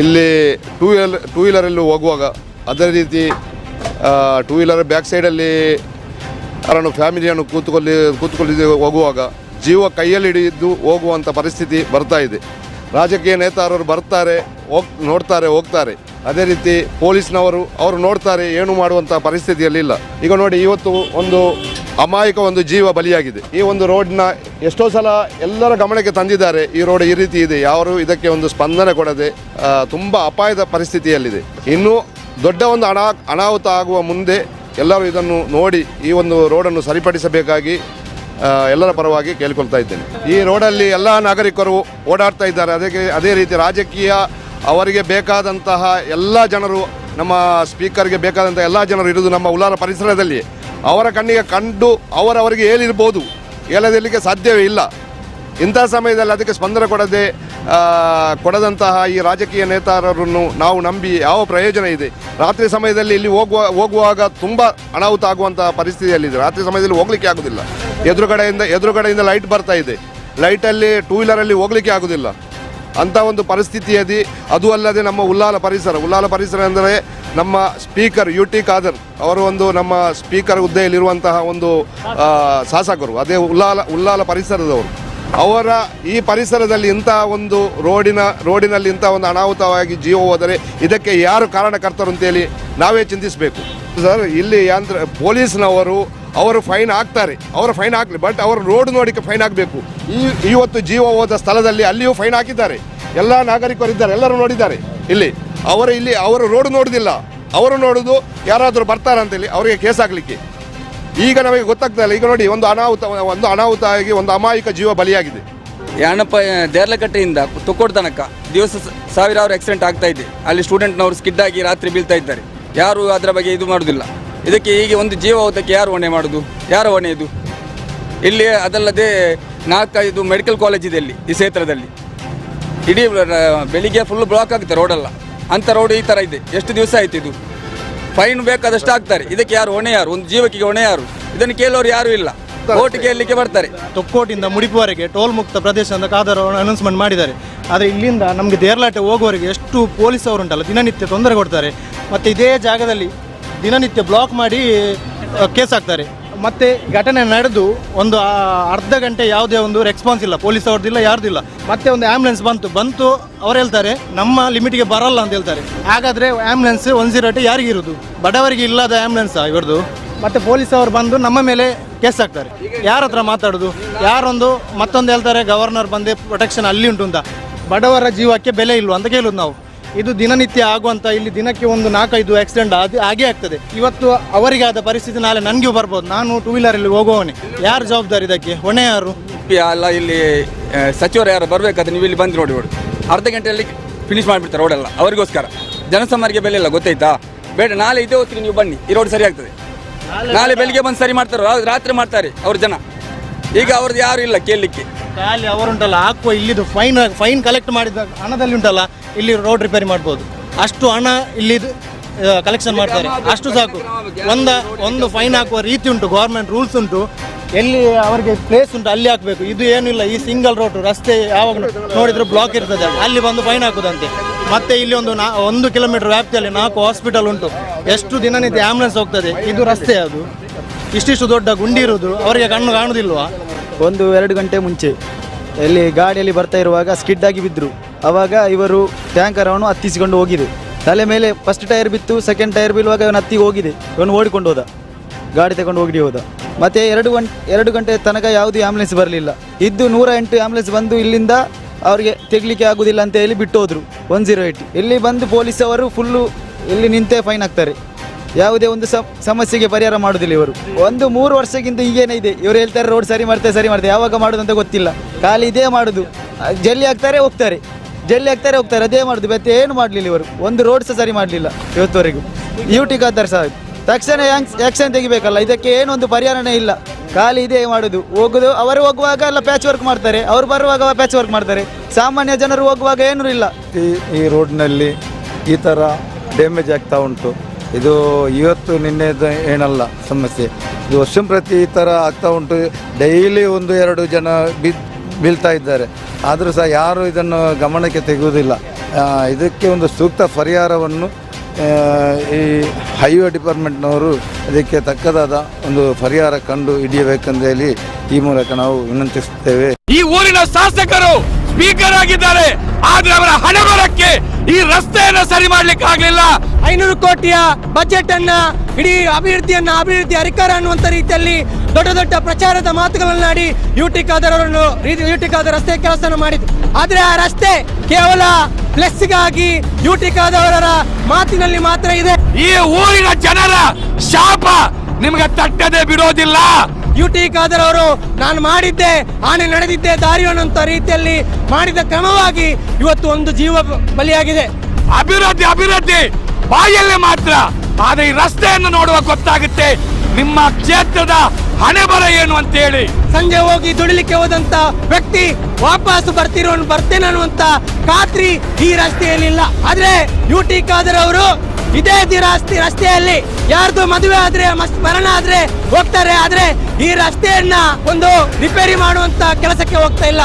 ಇಲ್ಲಿ two wheeler two ವೀಲರಲ್ಲಿ ಹೋಗುವಾಗ ಅದೇ ರೀತಿ ಟೂ ವೀಲರ್ ಬ್ಯಾಕ್ ಸೈಡಲ್ಲಿ ಅವರನ್ನು ಫ್ಯಾಮಿಲಿಯನ್ನು ಕೂತ್ಕೊಳ್ಳಿ ಕೂತ್ಕೊಳ್ಳಿ ಹೋಗುವಾಗ ಜೀವ ಕೈಯಲ್ಲಿ ಹಿಡಿದು ಹೋಗುವಂಥ ಪರಿಸ್ಥಿತಿ ಬರ್ತಾ ಇದೆ. ರಾಜಕೀಯ ನೇತಾರರು ಬರ್ತಾರೆ, ಹೋಗ್, ನೋಡ್ತಾರೆ, ಹೋಗ್ತಾರೆ. ಅದೇ ರೀತಿ ಪೊಲೀಸ್ನವರು ಅವರು ನೋಡ್ತಾರೆ ಏನು ಮಾಡುವಂಥ ಪರಿಸ್ಥಿತಿಯಲ್ಲಿಲ್ಲ ಈಗ ನೋಡಿ ಇವತ್ತು ಒಂದು ಅಮಾಯಕ ಒಂದು ಜೀವ ಬಲಿಯಾಗಿದೆ. ಈ ಒಂದು ರೋಡ್ನ ಎಷ್ಟೋ ಸಲ ಎಲ್ಲರ ಗಮನಕ್ಕೆ ತಂದಿದ್ದಾರೆ. ಈ ರೋಡ್ ಈ ರೀತಿ ಇದೆ. ಯಾರು ಇದಕ್ಕೆ ಒಂದು ಸ್ಪಂದನೆ ಕೊಡದೆ ತುಂಬಾ ಅಪಾಯದ ಪರಿಸ್ಥಿತಿಯಲ್ಲಿದೆ. ಇನ್ನು ದೊಡ್ಡ ಒಂದು ಅನಾ, ಅನಾಹುತ ಆಗುವ ಮುಂದೆ ಎಲ್ಲರೂ ಇದನ್ನು ನೋಡಿ ಈ ಒಂದು ರೋಡನ್ನು ಸರಿಪಡಿಸಬೇಕಾಗಿ ಎಲ್ಲರ ಪರವಾಗಿ ಕೇಳಿಕೊಳ್ತಾ ಇದ್ದೇನೆ. ಈ ರೋಡಲ್ಲಿ ಎಲ್ಲ ನಾಗರಿಕರು ಓಡಾಡ್ತಾ ಇದ್ದಾರೆ. ಅದಕ್ಕೆ, ಅದೇ ರೀತಿ ರಾಜಕೀಯ ಅವರಿಗೆ ಬೇಕಾದಂತಹ ಎಲ್ಲ ಜನರು, ನಮ್ಮ ಸ್ಪೀಕರ್ಗೆ ಬೇಕಾದಂಥ ಎಲ್ಲ ಜನರು ಇರುವುದು ನಮ್ಮ ಉಲಾರ ಪರಿಸರದಲ್ಲಿ. ಅವರ ಕಣ್ಣಿಗೆ ಕಂಡು ಅವರವರಿಗೆ ಹೇಳಿರ್ಬೋದು. ಹೇಳದಿರಲಿಕ್ಕೆ ಸಾಧ್ಯವೇ ಇಲ್ಲ. ಇಂಥ ಸಮಯದಲ್ಲಿ ಅದಕ್ಕೆ ಸ್ಪಂದನೆ ಕೊಡದೆ ಕೊಡದಂತಹ ಈ ರಾಜಕೀಯ ನೇತಾರರನ್ನು ನಾವು ನಂಬಿ ಯಾವ ಪ್ರಯೋಜನ ಇದೆ? ರಾತ್ರಿ ಸಮಯದಲ್ಲಿ ಇಲ್ಲಿ ಹೋಗುವ, ಹೋಗುವಾಗ ತುಂಬ ಅನಾಹುತ ಆಗುವಂತಹ ಪರಿಸ್ಥಿತಿಯಲ್ಲಿದೆ. ರಾತ್ರಿ ಸಮಯದಲ್ಲಿ ಹೋಗ್ಲಿಕ್ಕೆ ಆಗೋದಿಲ್ಲ. ಎದುರುಗಡೆಯಿಂದ ಎದುರುಗಡೆಯಿಂದ ಲೈಟ್ ಬರ್ತಾ ಇದೆ. ಲೈಟಲ್ಲಿ, ಟೂ ವೀಲರಲ್ಲಿ ಹೋಗ್ಲಿಕ್ಕೆ ಆಗೋದಿಲ್ಲ. ಅಂಥ ಒಂದು ಪರಿಸ್ಥಿತಿಯಲ್ಲಿ ಅದು ಅಲ್ಲದೆ ನಮ್ಮ ಉಲ್ಲಾಲ ಪರಿಸರ ಉಲ್ಲಾಲ ಪರಿಸರ ಅಂದರೆ ನಮ್ಮ ಸ್ಪೀಕರ್ ಯು ಟಿ ಖಾದರ್ ಅವರು ಒಂದು ನಮ್ಮ ಸ್ಪೀಕರ್ ಹುದ್ದೆಯಲ್ಲಿರುವಂತಹ ಒಂದು ಶಾಸಕರು, ಅದೇ ಉಲ್ಲಾಲ ಉಲ್ಲಾಲ ಪರಿಸರದವರು. ಅವರ ಈ ಪರಿಸರದಲ್ಲಿ ಇಂಥ ಒಂದು ರೋಡಿನ, ರೋಡಿನಲ್ಲಿ ಇಂಥ ಒಂದು ಅನಾಹುತವಾಗಿ ಜೀವ ಹೋದರೆ ಇದಕ್ಕೆ ಯಾರು ಕಾರಣಕರ್ತರು ಅಂತೇಳಿ ನಾವೇ ಚಿಂತಿಸಬೇಕು. ಸರ್, ಇಲ್ಲಿ ಯಾಂತ್ರ, ಪೊಲೀಸ್ನವರು ಅವರು ಫೈನ್ ಹಾಕ್ತಾರೆ ಅವರು ಫೈನ್ ಹಾಕಲಿ ಬಟ್ ಅವರು ರೋಡ್ ನೋಡಿಕೆ ಫೈನ್ ಹಾಕಬೇಕು ಈ, ಇವತ್ತು ಜೀವ ಹೋದ ಸ್ಥಳದಲ್ಲಿ ಅಲ್ಲಿಯೂ ಫೈನ್ ಹಾಕಿದ್ದಾರೆ ಎಲ್ಲ ನಾಗರಿಕರು ಇದ್ದಾರೆ, ಎಲ್ಲರೂ ನೋಡಿದ್ದಾರೆ. ಇಲ್ಲಿ, ಅವರು ಇಲ್ಲಿ, ಅವರು ರೋಡ್ ನೋಡುದಿಲ್ಲ. ಅವರು ನೋಡೋದು ಯಾರಾದರೂ ಬರ್ತಾರಂತೇಳಿ ಅವರಿಗೆ ಕೇಸ್ ಹಾಕ್ಲಿಕ್ಕೆ ಈಗ ನಮಗೆ ಗೊತ್ತಾಗ್ತಾ ಇಲ್ಲ. ಈಗ ನೋಡಿ, ಒಂದು ಅನಾಹುತ ಒಂದು ಅನಾಹುತ ಆಗಿ ಒಂದು ಅಮಾಯಕ ಜೀವ ಬಲಿಯಾಗಿದೆ. ಯಾಣಪ್ಪ ದೇರ್ಲಕಟ್ಟೆಯಿಂದ ತುಕೋಡ್ ತನಕ ದಿವಸ ಸಾವಿರಾರು ಆಕ್ಸಿಡೆಂಟ್ ಆಗ್ತಾ ಇದೆ. ಅಲ್ಲಿ ಸ್ಟೂಡೆಂಟ್ನವರು ಸ್ಕಿಡ್ ಆಗಿ ರಾತ್ರಿ ಬೀಳ್ತಾ ಇದ್ದಾರೆ. ಯಾರು ಅದರ ಬಗ್ಗೆ ಇದು ಮಾಡುವುದಿಲ್ಲ ಇದಕ್ಕೆ ಹೀಗೆ ಒಂದು ಜೀವ ಹೋದಕ್ಕೆ ಯಾರು ಹೊಣೆ ಮಾಡೋದು? ಯಾರು ಹೊಣೆ ಇಲ್ಲಿ ಅದಲ್ಲದೆ ನಾಲ್ಕೈದು ಮೆಡಿಕಲ್ ಕಾಲೇಜ್ ಇದೆ ಇಲ್ಲಿ, ಈ ಕ್ಷೇತ್ರದಲ್ಲಿ. ಇಡೀ ಬೆಳಿಗ್ಗೆ ಫುಲ್ ಬ್ಲಾಕ್ ಆಗುತ್ತೆ ರೋಡೆಲ್ಲ ಅಂಥ ರೋಡ್ ಈ ಥರ ಇದೆ. ಎಷ್ಟು ದಿವಸ ಆಯ್ತು ಇದು? ಫೈನ್ ಬೇಕಾದಷ್ಟು ಹಾಕ್ತಾರೆ ಇದಕ್ಕೆ ಯಾರು ಹೊಣೆ ಯಾರು? ಒಂದು ಜೀವಕ್ಕೆ ಹೊಣೆ ಯಾರು? ಇದನ್ನು ಕೇಳೋರು ಯಾರು ಇಲ್ಲ. ಓಟ್ ಕೇಳಲಿಕ್ಕೆ ಬರ್ತಾರೆ. ತೊಕ್ಕೋಟಿಂದ ಮುಡಿಪುವರೆಗೆ ಟೋಲ್ ಮುಕ್ತ ಪ್ರದೇಶ ಅಂತ ಕಾದರ ಅನೌನ್ಸ್ಮೆಂಟ್ ಮಾಡಿದ್ದಾರೆ. ಆದರೆ ಇಲ್ಲಿಂದ ನಮಗೆ ದೇರ್ಲಾಟೆ ಹೋಗುವವರೆಗೆ ಎಷ್ಟು ಪೊಲೀಸ್ ಅವರು ಉಂಟಲ್ಲ ದಿನನಿತ್ಯ ತೊಂದರೆ ಕೊಡ್ತಾರೆ. ಮತ್ತು ಇದೇ ಜಾಗದಲ್ಲಿ ದಿನನಿತ್ಯ ಬ್ಲಾಕ್ ಮಾಡಿ ಕೇಸ್ ಹಾಕ್ತಾರೆ. ಮತ್ತೆ ಘಟನೆ ನಡೆದು ಒಂದು ಅರ್ಧ ಗಂಟೆ ಯಾವುದೇ ಒಂದು ರೆಸ್ಪಾನ್ಸ್ ಇಲ್ಲ. ಪೊಲೀಸ್ ಅವ್ರದ್ದಿಲ್ಲ ಯಾರ್ದಿಲ್ಲ ಮತ್ತೆ ಒಂದು ಆ್ಯಂಬುಲೆನ್ಸ್ ಬಂತು. ಬಂತು, ಅವ್ರು ಹೇಳ್ತಾರೆ, ನಮ್ಮ ಲಿಮಿಟ್ಗೆ ಬರಲ್ಲ ಅಂತ ಹೇಳ್ತಾರೆ. ಹಾಗಾದರೆ ಆ್ಯಂಬುಲೆನ್ಸ್ ಒನ್ ಜೀರೋ ಏಟ್ ಯಾರಿಗಿರೋದು ಬಡವರಿಗೆ ಇಲ್ಲದ ಆ್ಯಂಬುಲೆನ್ಸಾ ಇವ್ರದ್ದು? ಮತ್ತೆ ಪೊಲೀಸ್ ಅವರು ಬಂದು ನಮ್ಮ ಮೇಲೆ ಕೇಸ್ ಹಾಕ್ತಾರೆ. ಯಾರ ಹತ್ರ ಮಾತಾಡೋದು? ಯಾರೊಂದು, ಮತ್ತೊಂದು ಹೇಳ್ತಾರೆ ಗವರ್ನರ್ ಬಂದೆ ಪ್ರೊಟೆಕ್ಷನ್ ಅಲ್ಲಿ ಉಂಟು ಅಂತ. ಬಡವರ ಜೀವಕ್ಕೆ ಬೆಲೆ ಇಲ್ವಾ ಅಂತ ಕೇಳೋದು ನಾವು. ಇದು ದಿನನಿತ್ಯ ಆಗುವಂತ ಇಲ್ಲಿ ದಿನಕ್ಕೆ ಒಂದು ನಾಲ್ಕೈದು ಆಕ್ಸಿಡೆಂಟ್ ಅದು ಹಾಗೇ ಆಗ್ತದೆ. ಇವತ್ತು ಅವರಿಗೆ ಆದ ಪರಿಸ್ಥಿತಿ ನಾಳೆ ನನಗೂ ಬರ್ಬೋದು. ನಾನು ಟೂ ವೀಲರ್ ವೀಲರಲ್ಲಿ ಹೋಗುವವನೇ. ಯಾರು ಜವಾಬ್ದಾರಿ ಇದಕ್ಕೆ? ಹೊಣೆ ಯಾರು ಅಲ್ಲ ಇಲ್ಲಿ ಸಚಿವರು ಯಾರು ಬರ್ಬೇಕಾದ್ರೆ ನೀವು ಇಲ್ಲಿ ಬಂದು ನೋಡಿ ನೋಡಿ ಅರ್ಧ ಗಂಟೆಯಲ್ಲಿ ಫಿನಿಶ್ ಮಾಡಿಬಿಡ್ತಾರೆ ರೋಡೆಲ್ಲ ಅವರಿಗೋಸ್ಕರ. ಜನಸಾಮಾರಿಗೆ ಬೆಲೆ ಇಲ್ಲ ಗೊತ್ತಾಯ್ತಾ? ಬೇಡ ನಾಳೆ ಇದೇ ಹೊತ್ತಿಗೆ ನೀವು ಬನ್ನಿ. ಈ ರೋಡ್ ಸರಿ ಆಗ್ತದೆ ನಾಳೆ ಬೆಳಿಗ್ಗೆ ಬಂದು ಸರಿ ಮಾಡ್ತಾರೆ. ರಾತ್ರಿ ಮಾಡ್ತಾರೆ ಅವ್ರ ಜನ. ಈಗ ಅವ್ರದ್ದು ಯಾರು ಇಲ್ಲ ಕೇಳಲಿಕ್ಕೆ. ಖಾಲಿ ಅವರುಂಟಲ್ಲ ಹಾಕುವ ಇಲ್ಲಿದು ಫೈನ್ ಫೈನ್ ಕಲೆಕ್ಟ್ ಮಾಡಿದ ಹಣದಲ್ಲಿ ಉಂಟಲ್ಲ ಇಲ್ಲಿ ರೋಡ್ ರಿಪೇರಿ ಮಾಡ್ಬೋದು. ಅಷ್ಟು ಹಣ ಇಲ್ಲಿ ಕಲೆಕ್ಷನ್ ಮಾಡ್ತಾರೆ. ಅಷ್ಟು ಸಾಕು. ಒಂದ, ಒಂದು ಫೈನ್ ಹಾಕುವ ರೀತಿ ಉಂಟು ಗೌರ್ಮೆಂಟ್ ರೂಲ್ಸ್ ಉಂಟು. ಎಲ್ಲಿ ಅವರಿಗೆ ಪ್ಲೇಸ್ ಉಂಟು, ಅಲ್ಲಿ ಹಾಕಬೇಕು. ಇದು ಏನಿಲ್ಲ ಈ ಸಿಂಗಲ್ ರೋಡ್ ರಸ್ತೆ ಯಾವಾಗ ನೋಡಿದ್ರು ಬ್ಲಾಕ್ ಇರ್ತದೆ ಅಲ್ಲಿ ಬಂದು ಫೈನ್ ಹಾಕುದಂತೆ. ಮತ್ತೆ ಇಲ್ಲಿ ಒಂದು ನಾ, ಒಂದು ಕಿಲೋಮೀಟರ್ ವ್ಯಾಪ್ತಿಯಲ್ಲಿ ನಾಲ್ಕು ಹಾಸ್ಪಿಟಲ್ ಉಂಟು. ಎಷ್ಟು ದಿನನಿತ್ಯ ಆಂಬುಲೆನ್ಸ್ ಹೋಗ್ತದೆ? ಇದು ರಸ್ತೆ ಅದು. ಇಷ್ಟಿಷ್ಟು ದೊಡ್ಡ ಗುಂಡಿ ಇರುವುದು ಅವರಿಗೆ ಕಣ್ಣು ಕಾಣುದಿಲ್ವಾ? ಒಂದು ಎರಡು ಗಂಟೆ ಮುಂಚೆ. ಇಲ್ಲಿ ಗಾಡಿಯಲ್ಲಿ ಬರ್ತಾ ಇರುವಾಗ ಸ್ಕಿಡ್ ಆಗಿ ಬಿದ್ದರು ಅವಾಗ ಇವರು ಟ್ಯಾಂಕರ್ ಅವನು ಹತ್ತಿಸಿಕೊಂಡು ಹೋಗಿದೆ. ತಲೆ ಮೇಲೆ ಫಸ್ಟ್ ಟೈರ್ ಬಿತ್ತು ಸೆಕೆಂಡ್ ಟೈರ್ ಬೀಳುವಾಗ ಇವನು ಹತ್ತಿ ಹೋಗಿದೆ. ಇವನು ಓಡಿಕೊಂಡು ಹೋದ. ಗಾಡಿ ತಗೊಂಡು ಹೋಗಿ ಹೋದ. ಮತ್ತೆ ಎರಡು ಗಂಟೆ ಎರಡು ಗಂಟೆ ತನಕ ಯಾವುದೇ ಆಂಬುಲೆನ್ಸ್ ಬರಲಿಲ್ಲ. ಇದ್ದು ನೂರ ಎಂಟು ಆಂಬುಲೆನ್ಸ್ ಬಂದು ಇಲ್ಲಿಂದ ಅವರಿಗೆ ತೆಗಲಿಕ್ಕೆ ಆಗುದಿಲ್ಲ ಅಂತ ಹೇಳಿ ಬಿಟ್ಟು ಒನ್ ಜೀರೋ ಏಯ್ಟ್ ಇಲ್ಲಿ ಬಂದು ಪೊಲೀಸ್ ಅವರು ಫುಲ್ಲು ಇಲ್ಲಿ ನಿಂತೇ ಫೈನ್ ಹಾಕ್ತಾರೆ ಯಾವುದೇ ಒಂದು ಸಮ್- ಸಮಸ್ಯೆಗೆ ಪರಿಹಾರ ಮಾಡುದಿಲ್ಲ ಇವರು. ಒಂದು ಮೂರು ವರ್ಷಕ್ಕಿಂತ ಈಗೇನೇ ಇದೆ. ಇವರು ಹೇಳ್ತಾರೆ, ರೋಡ್ ಸರಿ ಮಾಡ್ತಾರೆ ಸರಿ ಮಾಡ್ತಾರೆ ಯಾವಾಗ ಮಾಡುದು ಅಂತ ಗೊತ್ತಿಲ್ಲ. ಖಾಲಿ ಇದೇ ಮಾಡುದು. ಜಲ್ಲಿ ಹಾಕ್ತಾರೆ ಹೋಗ್ತಾರೆ. ಜಲ್ಲಿ ಹಾಕ್ತಾರೆ ಹೋಗ್ತಾರೆ, ಅದೇ ಮಾಡುದು ಮತ್ತೆ ಏನು ಮಾಡಲಿಲ್ಲ ಇವರು. ಒಂದು ರೋಡ್ ಸಹ ಸರಿ ಮಾಡಲಿಲ್ಲ ಇವತ್ತುವರೆಗೂ. ಯು ಟಿ ಸಹ ತಕ್ಷಣ ಆಕ್ಷನ್ ತೆಗಿಬೇಕಲ್ಲ, ಇದಕ್ಕೆ ಏನೊಂದು ಪರಿಹಾರನೇ ಇಲ್ಲ. ಖಾಲಿ ಇದೇ ಮಾಡುದು. ಹೋಗುದು, ಅವರು ಹೋಗುವಾಗ ಎಲ್ಲ ಪ್ಯಾಚ್ ವರ್ಕ್ ಮಾಡ್ತಾರೆ. ಅವ್ರು ಬರುವಾಗ ಪ್ಯಾಚ್ ವರ್ಕ್ ಮಾಡ್ತಾರೆ. ಸಾಮಾನ್ಯ ಜನರು ಹೋಗುವಾಗ ಏನೂ ಇಲ್ಲ. ಈ ಈ ರೋಡ್ನಲ್ಲಿ ಈ ಥರ ಡ್ಯಾಮೇಜ್ ಆಗ್ತಾ ಉಂಟು. ಇದು ಇವತ್ತು ನಿನ್ನೆದು ಏನಲ್ಲ ಸಮಸ್ಯೆ. ಇದು ವರ್ಷ ಪ್ರತಿ ಈ ಥರ ಆಗ್ತಾ ಉಂಟು. ಡೈಲಿ ಒಂದು ಎರಡು ಜನ ಬಿದ್ ಬೀಳ್ತಾ ಇದ್ದಾರೆ. ಆದರೂ ಸಹ ಯಾರು ಇದನ್ನು ಗಮನಕ್ಕೆ ತೆಗೆಯುವುದಿಲ್ಲ. ಇದಕ್ಕೆ ಒಂದು ಸೂಕ್ತ ಪರಿಹಾರವನ್ನು ಈ ಹೈವೇ ಡಿಪಾರ್ಟ್ಮೆಂಟ್ನವರು ಅದಕ್ಕೆ ತಕ್ಕದಾದ ಒಂದು ಪರಿಹಾರ ಕಂಡು ಹಿಡಿಯಬೇಕೆಂದು ಹೇಳಿ ಈ ಮೂಲಕ ನಾವು ವಿನಂತಿಸುತ್ತೇವೆ. ಈ ಊರಿನ ಶಾಸಕರು ಸ್ಪೀಕರ್ ಆಗಿದ್ದಾರೆ. ಆದ್ರೆ ಅವರ ಹಣ ಬರಕ್ಕೆ ಈ ರಸ್ತೆಯನ್ನ ಸರಿ ಮಾಡ್ಲಿಕ್ಕೆ ಆಗ್ಲಿಲ್ಲ. ಐನೂರು ಕೋಟಿಯ ಬಜೆಟ್ ಅನ್ನ ಇಡೀ ಅಭಿವೃದ್ಧಿಯನ್ನ ಅಭಿವೃದ್ಧಿ ಅಧಿಕಾರ ಅನ್ನುವಂತ ರೀತಿಯಲ್ಲಿ ದೊಡ್ಡ ದೊಡ್ಡ ಪ್ರಚಾರದ ಮಾತುಗಳನ್ನಾಡಿ ಯುಟಿ ಖಾದರ್ ಅವರನ್ನು ಯು ಟಿ ಖಾದರ್ ರಸ್ತೆ ಕೆಲಸ ಮಾಡಿದ್ರು ಆದ್ರೆ ಆ ರಸ್ತೆ ಕೇವಲ ಪ್ಲೆಸ್ಗಾಗಿ ಯುಟಿ ಖಾದರ್ ಅವರ ಮಾತಿನಲ್ಲಿ ಮಾತ್ರ ಇದೆ. ಈ ಊರಿನ ಜನರ ಶಾಪ ನಿಮಗೆ ತಟ್ಟದೆ ಬಿಡೋದಿಲ್ಲ. ಯು ಟಿ ಖಾದರ್ ಅವರು ನಾನು ಮಾಡಿದ್ದೆ ಆನೆ ನಡೆದಿದ್ದೆ ದಾರಿ ಅನ್ನುವಂತ ರೀತಿಯಲ್ಲಿ ಮಾಡಿದ ಕ್ರಮವಾಗಿ ಇವತ್ತು ಒಂದು ಜೀವ ಬಲಿಯಾಗಿದೆ. ಅಭಿವೃದ್ಧಿ ಅಭಿವೃದ್ಧಿ! ಬಾಯಲ್ಲೇ ಮಾತ್ರ ಆದ್ರೆ ಈ ರಸ್ತೆಯನ್ನು ನೋಡುವ ಗೊತ್ತಾಗುತ್ತೆ. ನಿಮ್ಮ ಕ್ಷೇತ್ರದ ಹಣೆ ಬರ ಏನು ಅಂತ ಹೇಳಿ ಸಂಜೆ ಹೋಗಿ ದುಡಿಲಿಕ್ಕೆ ಹೋದಂತ ವ್ಯಕ್ತಿ ವಾಪಸ್ ಬರ್ತಿರೋ ಬರ್ತೇನೆ ಅನ್ನುವಂತ ಖಾತ್ರಿ ಈ ರಸ್ತೆಯಲ್ಲಿಲ್ಲ. ಆದ್ರೆ ಯು ಟಿ ಖಾದರ್ ಅವರು ಇದೇ ದಿ ರಸ್ತೆ ರಸ್ತೆಯಲ್ಲಿ ಯಾರ್ದು ಮದುವೆ ಆದ್ರೆ ಮಸ್ತ್ ಮರಣ ಆದ್ರೆ ಹೋಗ್ತಾರೆ ಆದ್ರೆ ಈ ರಸ್ತೆಯನ್ನ ಒಂದು ರಿಪೇರಿ ಮಾಡುವಂತ ಕೆಲಸಕ್ಕೆ ಹೋಗ್ತಾ ಇಲ್ಲ.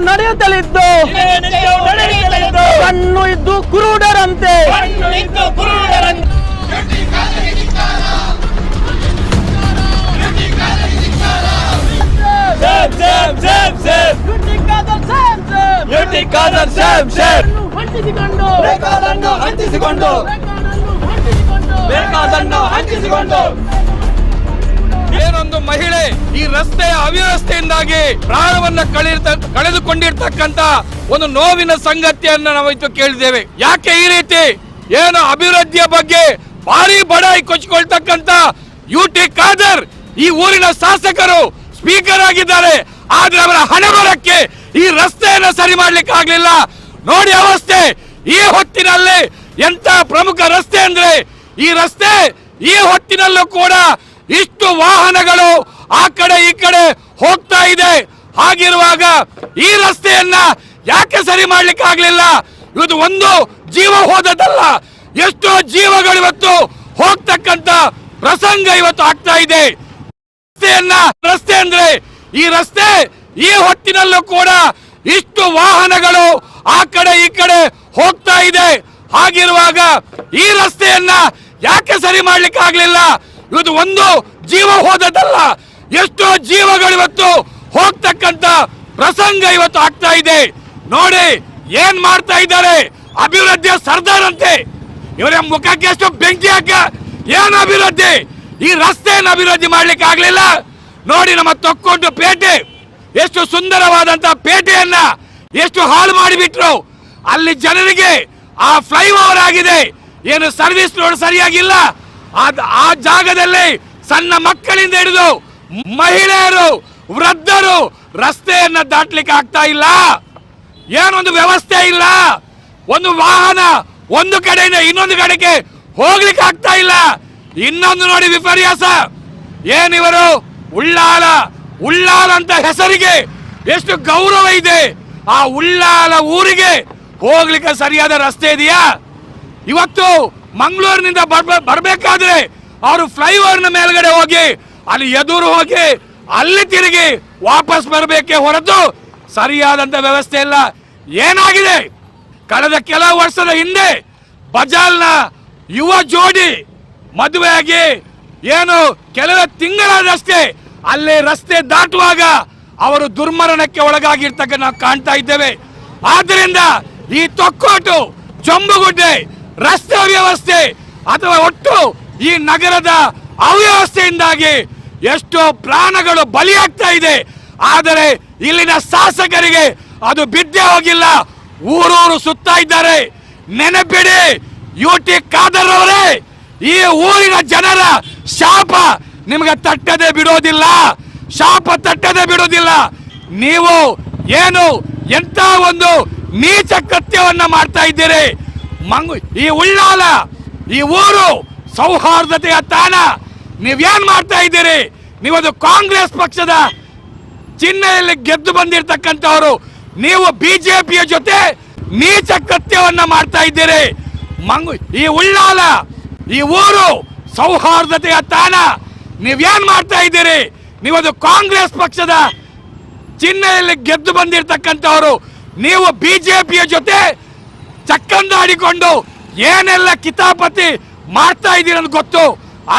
ನಡೆಯುತ್ತಲಿದ್ದು ಕಣ್ಣು ಇದ್ದು ಕುರುಡರಂತೆ. ಏನೊಂದು ಮಹಿಳೆ ಈ ರಸ್ತೆಯ ಅವ್ಯವಸ್ಥೆಯಿಂದಾಗಿ ಪ್ರಾಣವನ್ನ ಕಳೆದ ಕಳೆದುಕೊಂಡಿರ್ತಕ್ಕಂತ ಒಂದು ನೋವಿನ ಸಂಗತಿಯನ್ನ ನಾವಿತ್ತು ಕೇಳಿದ್ದೇವೆ. ಯಾಕೆ ಈ ರೀತಿ? ಏನು ಅಭಿವೃದ್ಧಿಯ ಬಗ್ಗೆ ಭಾರಿ ಬಡಾಯಿ ಕೊಚ್ಚಿಕೊಳ್ತಕ್ಕಂತ ಯು ಟಿ ಖಾದರ್ ಈ ಊರಿನ ಶಾಸಕರು ಸ್ಪೀಕರ್ ಆಗಿದ್ದಾರೆ. ಆದ್ರೆ ಅವರ ಹಣ ಬರಕ್ಕೆ ಈ ರಸ್ತೆಯನ್ನು ಸರಿ ಮಾಡ್ಲಿಕ್ಕೆ ಆಗ್ಲಿಲ್ಲ. ನೋಡಿ ಅವಸ್ಥೆ, ಈ ಹೊತ್ತಿನಲ್ಲಿ ಎಂತ ಪ್ರಮುಖ ರಸ್ತೆ ಅಂದ್ರೆ ಈ ರಸ್ತೆ, ಈ ಹೊತ್ತಿನಲ್ಲೂ ಕೂಡ ಇಷ್ಟು ವಾಹನಗಳು ಆ ಕಡೆ ಈ ಕಡೆ ಹೋಗ್ತಾ ಇದೆ. ಹಾಗಿರುವಾಗ ಈ ರಸ್ತೆಯನ್ನ ಯಾಕೆ ಸರಿ ಮಾಡ್ಲಿಕ್ಕೆ ಆಗ್ಲಿಲ್ಲ? ಇದು ಒಂದು ಜೀವ ಹೋದದಲ್ಲ ಎಷ್ಟೋ ಜೀವಗಳು ಇವತ್ತು ಹೋಗ್ತಕ್ಕಂತ ಪ್ರಸಂಗ ಇವತ್ತು ಆಗ್ತಾ ಇದೆ. ರಸ್ತೆಯನ್ನ, ರಸ್ತೆ ಅಂದ್ರೆ ಈ ರಸ್ತೆ ಈ ಹೊತ್ತಿನಲ್ಲೂ ಕೂಡ ಇಷ್ಟು ವಾಹನಗಳು ಆ ಕಡೆ ಈ ಕಡೆ ಹೋಗ್ತಾ ಇದೆ. ಹಾಗಿರುವಾಗ ಈ ರಸ್ತೆಯನ್ನ ಯಾಕೆ ಸರಿ ಮಾಡ್ಲಿಕ್ಕೆ ಆಗ್ಲಿಲ್ಲ? ಇವತ್ತು ಒಂದು ಜೀವ ಹೋದದಲ್ಲ ಎಷ್ಟೋ ಜೀವಗಳು ಇವತ್ತು ಹೋಗ್ತಕ್ಕಂತ ಪ್ರಸಂಗ ಇವತ್ತು ಆಗ್ತಾ ಇದೆ. ನೋಡಿ, ಏನ್ ಮಾಡ್ತಾ ಇದ್ದಾರೆ? ಅಭಿವೃದ್ಧಿಯ ಸರ್ದಾರ್ ಅಂತೆ ಇವರ ಮುಖಕ್ಕೆ ಎಷ್ಟು ಬೆಂಕಿ ಹಾಕ ಏನು ಅಭಿವೃದ್ಧಿ? ಈ ರಸ್ತೆಯನ್ನು ಅಭಿವೃದ್ಧಿ ಮಾಡ್ಲಿಕ್ಕೆ ಆಗ್ಲಿಲ್ಲ. ನೋಡಿ ನಮ್ಮ ತೊಕ್ಕೊಂಡು ಪೇಟೆ. ಎಷ್ಟು ಸುಂದರವಾದಂತ ಪೇಟೆಯನ್ನ ಎಷ್ಟು ಹಾಳು ಮಾಡಿಬಿಟ್ರು. ಅಲ್ಲಿ ಜನರಿಗೆ ಆ ಫ್ಲೈಓವರ್ ಆಗಿದೆ. ಏನು ಸರ್ವಿಸ್ ರೋಡ್ ಸರಿಯಾಗಿಲ್ಲ. ಆ ಜಾಗದಲ್ಲಿ ಸಣ್ಣ ಮಕ್ಕಳಿಂದ ಹಿಡಿದು ಮಹಿಳೆಯರು, ವೃದ್ಧರು ರಸ್ತೆಯನ್ನ ದಾಟ್ಲಿಕ್ಕೆ ಆಗ್ತಾ ಇಲ್ಲ. ಏನೊಂದು ವ್ಯವಸ್ಥೆ ಇಲ್ಲ. ಒಂದು ವಾಹನ ಒಂದು ಕಡೆಯಿಂದ ಇನ್ನೊಂದು ಕಡೆಗೆ ಹೋಗ್ಲಿಕ್ಕೆ ಆಗ್ತಾ ಇಲ್ಲ. ಇನ್ನೊಂದು ನೋಡಿ ವಿಪರ್ಯಾಸ. ಏನಿವರು ಉಳ್ಳಾಲ ಉಳ್ಳಾಲ ಅಂತ ಹೆಸರಿಗೆ ಎಷ್ಟು ಗೌರವ ಇದೆ. ಆ ಉಳ್ಳಾಲ ಊರಿಗೆ ಹೋಗ್ಲಿಕ್ಕೆ ಸರಿಯಾದ ರಸ್ತೆ ಇದೆಯಾ? ಇವತ್ತು ಮಂಗಳೂರಿನಿಂದ ಬರಬೇಕಾದ್ರೆ ಅವರು ಫ್ಲೈಓವರ್ನ ಮೇಲ್ಗಡೆ ಹೋಗಿ ಅಲ್ಲಿ ಎದುರು ಹೋಗಿ ಅಲ್ಲಿ ತಿರುಗಿ ವಾಪಸ್ ಬರಬೇಕೆ ಹೊರತು ಸರಿಯಾದಂತ ವ್ಯವಸ್ಥೆ ಇಲ್ಲ. ಏನಾಗಿದೆ? ಕಳೆದ ಕೆಲವು ವರ್ಷದ ಹಿಂದೆ ಬಜಾಲ್ನ ಯುವ ಜೋಡಿ ಮದುವೆಯಾಗಿ ಏನು ಕೆಲವೇ ತಿಂಗಳಾದಷ್ಟೇ ಅಲ್ಲಿ ರಸ್ತೆ ದಾಟುವಾಗ ಅವರು ದುರ್ಮರಣಕ್ಕೆ ಒಳಗಾಗಿರ್ತಕ್ಕ ನಾವು ಕಾಣ್ತಾ ಇದ್ದೇವೆ. ಆದ್ದರಿಂದ ಈ ತೊಕ್ಕೋಟು ಚೊಂಬುಗುಡ್ಡೆ ರಸ್ತೆ ಅವ್ಯವಸ್ಥೆ ಅಥವಾ ಒಟ್ಟು ಈ ನಗರದ ಅವ್ಯವಸ್ಥೆಯಿಂದಾಗಿ ಎಷ್ಟೋ ಪ್ರಾಣಗಳು ಬಲಿಯಾಗ್ತಾ ಇದೆ. ಆದರೆ ಇಲ್ಲಿನ ಶಾಸಕರಿಗೆ ಅದು ಬಿದ್ದೇ ಹೋಗಿಲ್ಲ. ಊರೂರು ಸುತ್ತಾ ಇದ್ದಾರೆ. ನೆನಪಿಡಿ, ಯು ಟಿ ಖಾದರ್ ಅವರೇ, ಈ ಊರಿನ ಜನರ ಶಾಪ ನಿಮಗೆ ತಟ್ಟದೆ ಬಿಡೋದಿಲ್ಲ. ಶಾಪ ತಟ್ಟದೆ ಬಿಡೋದಿಲ್ಲ. ನೀವು ಏನು ಎಂತ ಒಂದು ನೀಚ ಕೃತ್ಯವನ್ನ ಮಾಡ್ತಾ ಇದ್ದೀರಿ? ಮಂಗು ಈ ಉಳ್ಳಾಲ, ಈ ಊರು ಸೌಹಾರ್ದತೆಯ ತಾಣ. ನೀವೇನ್ ಮಾಡ್ತಾ ಇದ್ದೀರಿ? ನೀವೊಂದು ಕಾಂಗ್ರೆಸ್ ಪಕ್ಷದ ಚಿಹ್ನೆಯಲ್ಲಿ ಗೆದ್ದು ಬಂದಿರತಕ್ಕಂಥವರು. ನೀವು ಬಿಜೆಪಿಯ ಜೊತೆ ನೀಚ ಕೃತ್ಯವನ್ನ ಮಾಡ್ತಾ ಇದ್ದೀರಿ. ಮಂಗು ಈ ಉಳ್ಳಾಲ, ಈ ಊರು ಸೌಹಾರ್ದತೆಯ ತಾಣ. ನೀವೇನ್ ಮಾಡ್ತಾ ಇದ್ದೀರಿ? ನೀವದು ಕಾಂಗ್ರೆಸ್ ಪಕ್ಷದ ಚಿಹ್ನೆಯಲ್ಲಿ ಗೆದ್ದು ಬಂದಿರತಕ್ಕಂಥವರು, ನೀವು ಬಿಜೆಪಿಯ ಜೊತೆ ಚಕ್ಕಂದಾಡಿಕೊಂಡು ಏನೆಲ್ಲ ಕಿತಾಪತಿ ಮಾಡ್ತಾ ಇದ್ದೀರ ಗೊತ್ತು.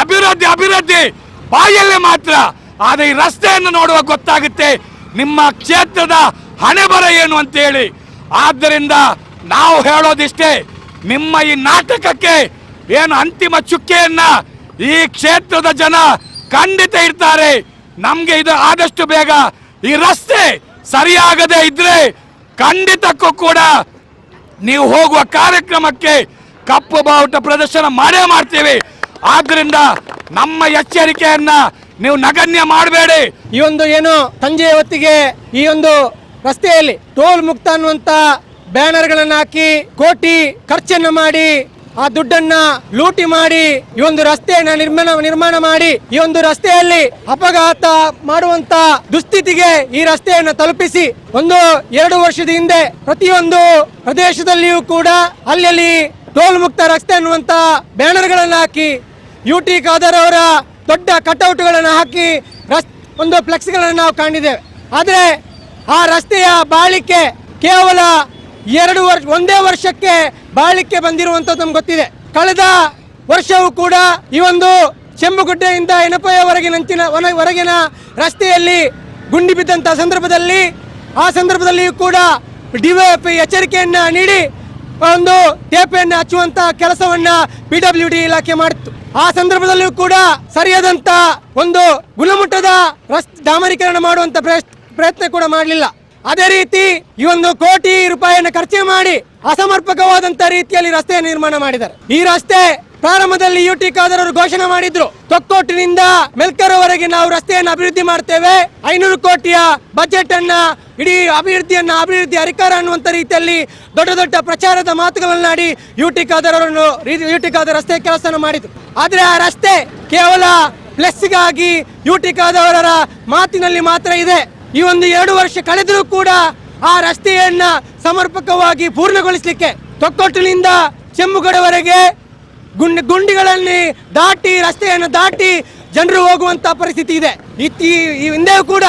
ಅಭಿವೃದ್ಧಿ ಅಭಿವೃದ್ಧಿ, ಬಾಯಲ್ಲೇ ಮಾತ್ರ. ಆದ್ರೆ ಈ ರಸ್ತೆಯನ್ನು ನೋಡುವ ಗೊತ್ತಾಗುತ್ತೆ ನಿಮ್ಮ ಕ್ಷೇತ್ರದ ಹಣೆ ಬರ ಏನು ಅಂತ ಹೇಳಿ ಆದ್ದರಿಂದ ನಾವು ಹೇಳೋದಿಷ್ಟೇ, ನಿಮ್ಮ ಈ ನಾಟಕಕ್ಕೆ ಏನು ಅಂತಿಮ ಚುಕ್ಕೆಯನ್ನ ಈ ಕ್ಷೇತ್ರದ ಜನ ಖಂಡಿತ ಇರ್ತಾರೆ. ನಮ್ಗೆ ಇದು ಆದಷ್ಟು ಬೇಗ ಈ ರಸ್ತೆ ಸರಿಯಾಗದೆ ಇದ್ರೆ ಖಂಡಿತಕ್ಕೂ ಕೂಡ ನೀವು ಹೋಗುವ ಕಾರ್ಯಕ್ರಮಕ್ಕೆ ಕಪ್ಪು ಬಾವುಟ ಪ್ರದರ್ಶನ ಮಾಡೇ ಮಾಡ್ತೀವಿ. ಆದ್ರಿಂದ ನಮ್ಮ ಎಚ್ಚರಿಕೆಯನ್ನ ನೀವು ನಗಣ್ಯ ಮಾಡಬೇಡಿ. ಈ ಒಂದು ಏನು ಸಂಜೆಯ ಹೊತ್ತಿಗೆ ಈ ಒಂದು ರಸ್ತೆಯಲ್ಲಿ ಟೋಲ್ ಮುಕ್ತ ಅನ್ನುವಂತ ಬ್ಯಾನರ್ಗಳನ್ನ ಹಾಕಿ ಕೋಟಿ ಖರ್ಚನ್ನು ಮಾಡಿ ಆ ದುಡ್ಡನ್ನ ಲೂಟಿ ಮಾಡಿ ಈ ಒಂದು ರಸ್ತೆಯನ್ನ ನಿರ್ಮಾಣ ನಿರ್ಮಾಣ ಮಾಡಿ ಈ ಒಂದು ರಸ್ತೆಯಲ್ಲಿ ಅಪಘಾತ ಮಾಡುವಂತ ದುಸ್ಥಿತಿಗೆ ಈ ರಸ್ತೆಯನ್ನು ತಲುಪಿಸಿ ಒಂದು ಎರಡು ವರ್ಷದ ಹಿಂದೆ ಪ್ರತಿಯೊಂದು ಪ್ರದೇಶದಲ್ಲಿಯೂ ಕೂಡ ಅಲ್ಲಲ್ಲಿ ಟೋಲ್ ಮುಕ್ತ ರಸ್ತೆ ಅನ್ನುವಂತ ಬ್ಯಾನರ್ಗಳನ್ನು ಹಾಕಿ ಯು ಟಿ ಖಾದರ್ ಅವರ ದೊಡ್ಡ ಕಟೌಟ್ಗಳನ್ನು ಹಾಕಿ ರಸ್, ಒಂದು ಫ್ಲೆಕ್ಸ್ಗಳನ್ನು ನಾವು ಕಂಡಿದ್ದೇವೆ ಆದರೆ ಆ ರಸ್ತೆಯ ಬಾಳಿಕೆ ಕೇವಲ ಎರಡು ವರ್ಷ ಒಂದೇ ವರ್ಷಕ್ಕೆ ಬಾಳಿಕೆ ಬಂದಿರುವಂಥದ್ದು ನಮ್ಗೆ ಗೊತ್ತಿದೆ. ಕಳೆದ ವರ್ಷವೂ ಕೂಡ ಈ ಒಂದು ಚೆಂಬುಗುಡ್ಡೆಯಿಂದ ಎನಪಯ್ಯವರೆಗಿನಂಚಿನ ವನ ಹೊರಗಿನ ರಸ್ತೆಯಲ್ಲಿ ಗುಂಡಿ ಬಿದ್ದಂಥ ಸಂದರ್ಭದಲ್ಲಿ ಆ ಸಂದರ್ಭದಲ್ಲಿಯೂ ಕೂಡ ಡಿವೈಎಫ್ಐ ಎಚ್ಚರಿಕೆಯನ್ನ ನೀಡಿ ಒಂದು ತೇಪೆಯನ್ನು ಹಚ್ಚುವಂಥ ಕೆಲಸವನ್ನ ಪಿ ಡಬ್ಲ್ಯೂ ಡಿ ಇಲಾಖೆ ಮಾಡಿತ್ತು ಆ ಸಂದರ್ಭದಲ್ಲಿಯೂ ಕೂಡ ಸರಿಯಾದಂತ ಒಂದು ಗುಣಮಟ್ಟದ ರಸ್ತೆ ಡಾಮರೀಕರಣ ಮಾಡುವಂತ ಪ್ರಯತ್ನ ಪ್ರಯತ್ನ ಕೂಡ ಮಾಡಲಿಲ್ಲ. ಅದೇ ರೀತಿ ಈ ಒಂದು ಕೋಟಿ ರೂಪಾಯಿಯನ್ನು ಖರ್ಚು ಮಾಡಿ ಅಸಮರ್ಪಕವಾದಂತ ರೀತಿಯಲ್ಲಿ ರಸ್ತೆ ನಿರ್ಮಾಣ ಮಾಡಿದ್ದಾರೆ. ಈ ರಸ್ತೆ ಪ್ರಾರಂಭದಲ್ಲಿ ಯು ಟಿ ಖಾದರ್ ಅವರು ಘೋಷಣೆ ಮಾಡಿದ್ರು. ತೊಕ್ಕೋಟಿನಿಂದ ಮೆಲ್ಕರ್ವರೆಗೆ ನಾವು ರಸ್ತೆಯನ್ನು ಅಭಿವೃದ್ಧಿ ಮಾಡ್ತೇವೆ. ಐನೂರು ಕೋಟಿಯ ಬಜೆಟ್ ಅನ್ನ ಇಡೀ ಅಭಿವೃದ್ಧಿಯನ್ನ ಅಭಿವೃದ್ಧಿ ಅಧಿಕಾರ ಅನ್ನುವಂತ ರೀತಿಯಲ್ಲಿ ದೊಡ್ಡ ದೊಡ್ಡ ಪ್ರಚಾರದ ಮಾತುಗಳನ್ನಾಡಿ ಯು ಟಿ ಖಾದರ್ ಅವರನ್ನು ಯು ಟಿ ಖಾದರ್ ರಸ್ತೆ ಕೆಲಸವನ್ನು ಮಾಡಿದ್ರು. ಆದ್ರೆ ಆ ರಸ್ತೆ ಕೇವಲ ಪ್ಲಸ್ಗಾಗಿ ಯು ಟಿ ಖಾದರ್ ಮಾತಿನಲ್ಲಿ ಮಾತ್ರ ಇದೆ. ಈ ಒಂದು ಎರಡು ವರ್ಷ ಕಳೆದರೂ ಕೂಡ ಆ ರಸ್ತೆಯನ್ನ ಸಮರ್ಪಕವಾಗಿ ಪೂರ್ಣಗೊಳಿಸಲಿಕ್ಕೆ ತೊಕ್ಕೊಟ್ಟಿನಿಂದ ಚೆಮ್ಮುಗಡವರೆಗೆ ಗುಂಡಿ, ಗುಂಡಿಗಳಲ್ಲಿ ದಾಟಿ, ರಸ್ತೆಯನ್ನು ದಾಟಿ ಜನರು ಹೋಗುವಂತ ಪರಿಸ್ಥಿತಿ ಇದೆ. ಇತ್ತಿ ಈ ಹಿಂದೆ ಕೂಡ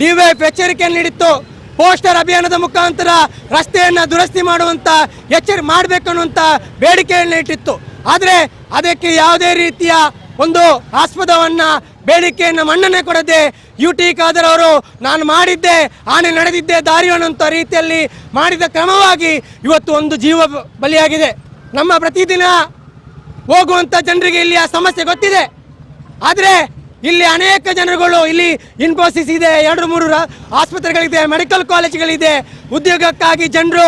ಡಿವೈಎಫ್ ಎಚ್ಚರಿಕೆಯನ್ನು ನೀಡಿತ್ತು. ಪೋಸ್ಟರ್ ಅಭಿಯಾನದ ಮುಖಾಂತರ ರಸ್ತೆಯನ್ನ ದುರಸ್ತಿ ಮಾಡುವಂತ ಎಚ್ಚರಿ ಮಾಡಬೇಕು ಅನ್ನುವಂತ ಬೇಡಿಕೆಯನ್ನು ಇಟ್ಟಿತ್ತು. ಆದರೆ ಅದಕ್ಕೆ ಯಾವುದೇ ರೀತಿಯ ಒಂದು ಆಸ್ಪದವನ್ನ ಬೇಡಿಕೆಯನ್ನು ಮನ್ನಣೆ ಕೊಡದೆ ಯು ಟಿ ಖಾದರ್ ಅವರು ನಾನು ಮಾಡಿದ್ದೆ, ಆನೆ ನಡೆದಿದ್ದೆ, ದಾರಿ ಅನ್ನುವಂಥ ರೀತಿಯಲ್ಲಿ ಮಾಡಿದ ಕ್ರಮವಾಗಿ ಇವತ್ತು ಒಂದು ಜೀವ ಬಲಿಯಾಗಿದೆ. ನಮ್ಮ ಪ್ರತಿದಿನ ಹೋಗುವಂಥ ಜನರಿಗೆ ಇಲ್ಲಿ ಆ ಸಮಸ್ಯೆ ಗೊತ್ತಿದೆ. ಆದರೆ ಇಲ್ಲಿ ಅನೇಕ ಜನರುಗಳು ಇಲ್ಲಿ ಇನ್ಫೋಸಿಸ್ ಇದೆ, ಎರಡು ಮೂರು ಆಸ್ಪತ್ರೆಗಳಿದೆ ಮೆಡಿಕಲ್ ಕಾಲೇಜ್ಗಳಿದೆ ಉದ್ಯೋಗಕ್ಕಾಗಿ ಜನರು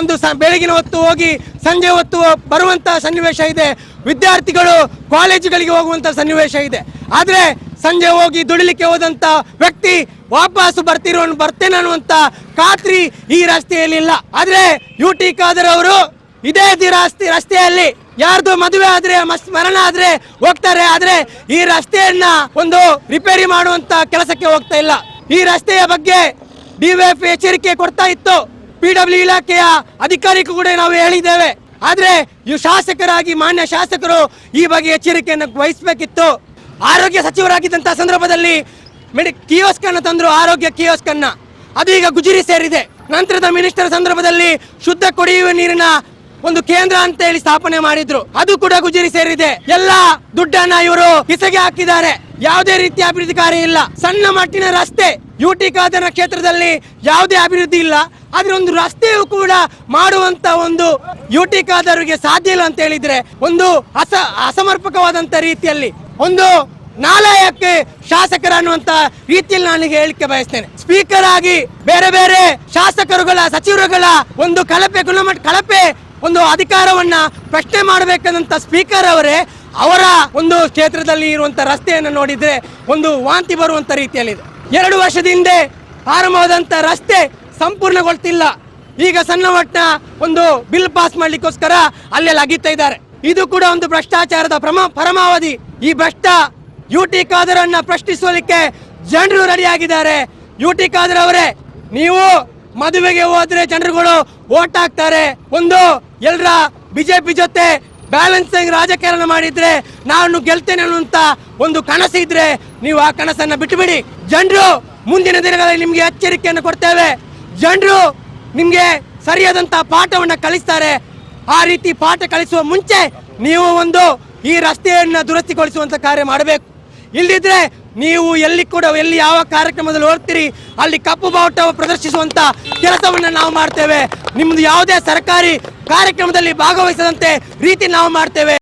ಒಂದು ಸ ಬೆಳಗಿನ ಹೊತ್ತು ಹೋಗಿ ಸಂಜೆ ಹೊತ್ತು ಬರುವಂಥ ಸನ್ನಿವೇಶ ಇದೆ. ವಿದ್ಯಾರ್ಥಿಗಳು ಕಾಲೇಜುಗಳಿಗೆ ಹೋಗುವಂಥ ಸನ್ನಿವೇಶ ಇದೆ. ಆದರೆ ಸಂಜೆ ಹೋಗಿ ದುಡಿಲಿಕ್ಕೆ ಹೋದಂಥ ವ್ಯಕ್ತಿ ವಾಪಸ್ ಬರ್ತಿರೋ ಬರ್ತೇನೆ ಅನ್ನುವಂಥ ಖಾತ್ರಿ ಈ ರಸ್ತೆಯಲ್ಲಿ ಇಲ್ಲ. ಆದರೆ ಯು ಟಿ ಖಾದರ್ ಅವರು ಇದೇ ರಸ್ತೆ, ರಸ್ತೆಯಲ್ಲಿ ಯಾರ್ದು ಮದುವೆ ಆದ್ರೆ ಮರಣ ಆದ್ರೆ ಹೋಗ್ತಾರೆ. ಆದ್ರೆ ಈ ರಸ್ತೆಯನ್ನ ಒಂದು ರಿಪೇರಿ ಮಾಡುವಂತ ಕೆಲಸಕ್ಕೆ ಹೋಗ್ತಾ ಇಲ್ಲ. ಈ ರಸ್ತೆಯ ಬಗ್ಗೆ ಡಿವೈಎಫ್ ಎಚ್ಚರಿಕೆ ಕೊಡ್ತಾ ಇತ್ತು. ಪಿ ಇಲಾಖೆಯ ಅಧಿಕಾರಿಗೂ ಕೂಡ ನಾವು ಹೇಳಿದ್ದೇವೆ. ಆದ್ರೆ ಈ ಶಾಸಕರಾಗಿ, ಮಾನ್ಯ ಶಾಸಕರು ಈ ಬಗ್ಗೆ ಎಚ್ಚರಿಕೆಯನ್ನು ವಹಿಸಬೇಕಿತ್ತು. ಆರೋಗ್ಯ ಸಚಿವರಾಗಿದ್ದಂಥ ಸಂದರ್ಭದಲ್ಲಿ ಮೆಡಿ ಕಿಯೋಸ್ಕ್ ಅನ್ನು ತಂದ್ರು, ಆರೋಗ್ಯ ಕಿಯೋಸ್ಕ್ ಅನ್ನ ಅದು ಈಗ ಗುಜರಿ ಸೇರಿದೆ. ನಂತರದ ಮಿನಿಸ್ಟರ್ ಸಂದರ್ಭದಲ್ಲಿ ಶುದ್ಧ ಕುಡಿಯುವ ನೀರಿನ ಒಂದು ಕೇಂದ್ರ ಅಂತ ಹೇಳಿ ಸ್ಥಾಪನೆ ಮಾಡಿದ್ರು. ಅದು ಕೂಡ ಗುಜರಿ ಸೇರಿದೆ. ಎಲ್ಲ ದುಡ್ಡನ್ನ ಇವರು ಕಿಸೆಗೆ ಹಾಕಿದ್ದಾರೆ. ಯಾವುದೇ ರೀತಿಯ ಅಭಿವೃದ್ಧಿ ಕಾರ್ಯ ಇಲ್ಲ. ಸಣ್ಣ ಮಟ್ಟಿನ ರಸ್ತೆ ಯುಟಿ ಕಾದನ ಕ್ಷೇತ್ರದಲ್ಲಿ ಯಾವುದೇ ಅಭಿವೃದ್ಧಿ ಇಲ್ಲ. ಆದ್ರೆ ಒಂದು ರಸ್ತೆಯು ಕೂಡ ಮಾಡುವಂತ ಒಂದು ಯುಟಿಕಾದವರಿಗೆ ಸಾಧ್ಯ ಇಲ್ಲ ಅಂತ ಹೇಳಿದ್ರೆ ಒಂದು ಅಸ, ಅಸಮರ್ಪಕವಾದಂತ ರೀತಿಯಲ್ಲಿ ಒಂದು ನಾಲಯಕ್ಕೆ ಶಾಸಕರ ಅನ್ನುವಂತ ರೀತಿಯಲ್ಲಿ ನಾನು ಹೇಳಿಕೆ ಬಯಸ್ತೇನೆ. ಸ್ಪೀಕರ್ ಆಗಿ ಬೇರೆ ಬೇರೆ ಶಾಸಕರುಗಳ, ಸಚಿವರುಗಳ ಒಂದು ಕಳಪೆ, ಗುಣಮಟ್ಟ, ಕಳಪೆ ಒಂದು ಅಧಿಕಾರವನ್ನ ಪ್ರಶ್ನೆ ಮಾಡಬೇಕಂತ ಸ್ಪೀಕರ್ ಅವರೇ ಅವರ ಒಂದು ಕ್ಷೇತ್ರದಲ್ಲಿ ಇರುವಂತ ರಸ್ತೆಯನ್ನು ನೋಡಿದ್ರೆ ಒಂದು ವಾಂತಿ ಬರುವಂತ ರೀತಿಯಲ್ಲಿದೆ. ಎರಡು ವರ್ಷದ ಹಿಂದೆ ಆರಂಭವಾದಂತ ರಸ್ತೆ ಸಂಪೂರ್ಣಗೊಳ್ತಿಲ್ಲ. ಈಗ ಸಣ್ಣ ಮಟ್ಟ ಒಂದು ಬಿಲ್ ಪಾಸ್ ಮಾಡ್ಲಿಕ್ಕೋಸ್ಕರ ಅಲ್ಲೆಲ್ಲ ಅಗಿತಾ ಇದ್ದಾರೆ. ಇದು ಕೂಡ ಒಂದು ಭ್ರಷ್ಟಾಚಾರದ ಪ್ರಮ, ಪರಮಾವಧಿ. ಈ ಭ್ರಷ್ಟ ಯು ಟಿ ಖಾದರನ್ನ ಪ್ರಶ್ನಿಸಲಿಕ್ಕೆ ಜನರು ರೆಡಿಯಾಗಿದ್ದಾರೆ ಯು ಟಿ ಖಾದರ್ ಅವರೇ, ನೀವು ಮದುವೆಗೆ ಹೋದ್ರೆ ಜನರುಗಳು ಓಟ್ ಹಾಕ್ತಾರೆ. ಒಂದು ಎಲ್ಲರ ಬಿಜೆಪಿ ಜೊತೆ ಬ್ಯಾಲೆನ್ಸಿಂಗ್ ರಾಜಕಾರಣ ಮಾಡಿದ್ರೆ ನಾನು ಗೆಲ್ತೇನೆ ಅನ್ನುವಂತ ಒಂದು ಕನಸಿದ್ರೆ ನೀವು ಆ ಕನಸನ್ನ ಬಿಟ್ಟುಬಿಡಿ ಜನರು ಮುಂದಿನ ದಿನಗಳಲ್ಲಿ ನಿಮಗೆ ಎಚ್ಚರಿಕೆಯನ್ನು ಕೊಡ್ತೇವೆ. ಜನರು ನಿಮಗೆ ಸರಿಯಾದಂಥ ಪಾಠವನ್ನು ಕಲಿಸ್ತಾರೆ. ಆ ರೀತಿ ಪಾಠ ಕಲಿಸುವ ಮುಂಚೆ ನೀವು ಒಂದು ಈ ರಸ್ತೆಯನ್ನು ದುರಸ್ತಿಗೊಳಿಸುವಂಥ ಕಾರ್ಯ ಮಾಡಬೇಕು. ಇಲ್ಲದಿದ್ರೆ ನೀವು ಎಲ್ಲಿ ಕೂಡ ಎಲ್ಲಿ ಯಾವ ಕಾರ್ಯಕ್ರಮದಲ್ಲಿ ಹೋಗ್ತೀರಿ ಅಲ್ಲಿ ಕಪ್ಪು ಬಾವುಟ ಪ್ರದರ್ಶಿಸುವಂತ ಕೆಲಸವನ್ನು ನಾವು ಮಾಡ್ತೇವೆ. ನಿಮ್ಮದು ಯಾವುದೇ ಸರ್ಕಾರಿ ಕಾರ್ಯಕ್ರಮದಲ್ಲಿ ಭಾಗವಹಿಸದಂತೆ ರೀತಿ ನಾವು ಮಾಡ್ತೇವೆ.